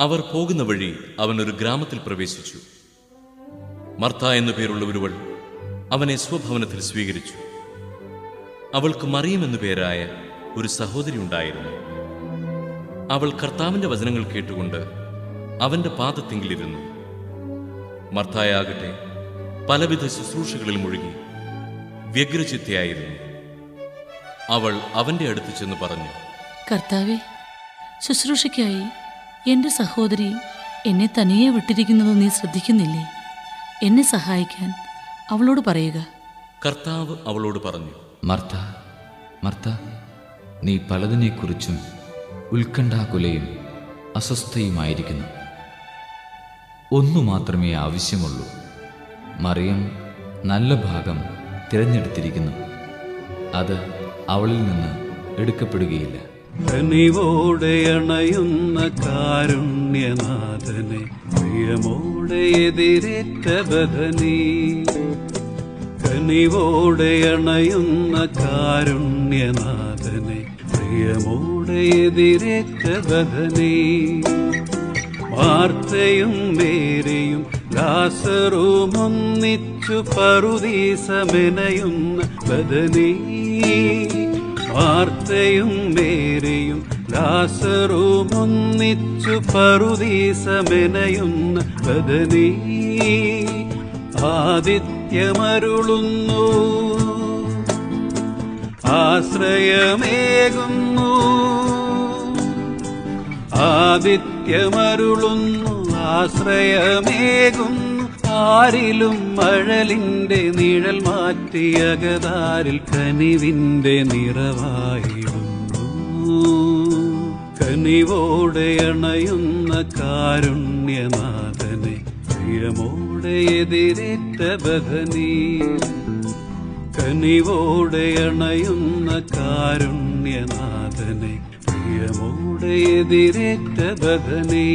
അവർ പോകുന്ന വഴി അവൻ ഒരു ഗ്രാമത്തിൽ പ്രവേശിച്ചു. മർത്ത എന്നു പേരുള്ള ഒരുവൾ അവനെ സ്വഭവനത്തിൽ സ്വീകരിച്ചു. അവൾക്ക് മറിയം എന്നു പേരായ ഒരു സഹോദരി ഉണ്ടായിരുന്നു. അവൾ കർത്താവിന്റെ വചനങ്ങൾ കേട്ടുകൊണ്ട് അവന്റെ പാദത്തിങ്കിലിരുന്നു. മർത്തായാകട്ടെ പലവിധ ശുശ്രൂഷകളിൽ മുഴുകി വ്യഗ്രചിത്തയായിരുന്നു. അവൾ അവന്റെ അടുത്ത് ചെന്ന് പറഞ്ഞു കർത്താവെ ശുശ്രൂഷയ്ക്കായി എന്റെ സഹോദരി എന്നെ തനിയെ വിട്ടിരിക്കുന്നത് നീ ശ്രദ്ധിക്കുന്നില്ലേ? എന്നെ സഹായിക്കാൻ അവളോട് പറയുക. കർത്താവ് അവളോട് പറഞ്ഞു മർത്ത മർത്ത നീ പലതിനെക്കുറിച്ചും ഉത്കണ്ഠാകുലയും അസ്വസ്ഥയുമായിരിക്കുന്നു. ഒന്നു മാത്രമേ ആവശ്യമുള്ളൂ. മറിയം നല്ല ഭാഗം തിരഞ്ഞെടുത്തിരിക്കുന്നു. അത് അവളിൽ നിന്ന് എടുക്കപ്പെടുകയില്ല. കനിവോടെ അണയുന്ന കാരുണ്യനാഥനെ പ്രിയമോടെ എതിരേറ്റ ബദനി കനിവോടെ അണയുന്ന കാരുണ്യനാഥനെ പ്രിയമോടെ എതിരേറ്റ ബദനി വാർത്തയും മേരെയും ലാസറും ഒന്നിച്ചു പറുദീസമെനയുന്ന ബദനീ വാർത്തയും മേരിയും ലാസറും ഒന്നിച്ചു പറുദീസമെനയുന്ന ബദനീ ആദിത്യമരുളുന്നു. ആശ്രയമേകുന്നു. ആദിത്യമരുളുന്നു. ആശ്രയമേകുന്നു ആരിലും മഴലിന്റെ നിഴൽ മാറ്റിയകതാരിൽ കനിവിന്റെ നിറവായിരുന്നു. കനിവോടെ അണയുന്ന കാരുണ്യനാഥനെ പ്രിയമോടെ എതിരേറ്റ ബദനീ കനിവോടെ അണയുന്ന കാരുണ്യനാഥനെ പ്രിയമോടെ എതിരേറ്റ ബദനീ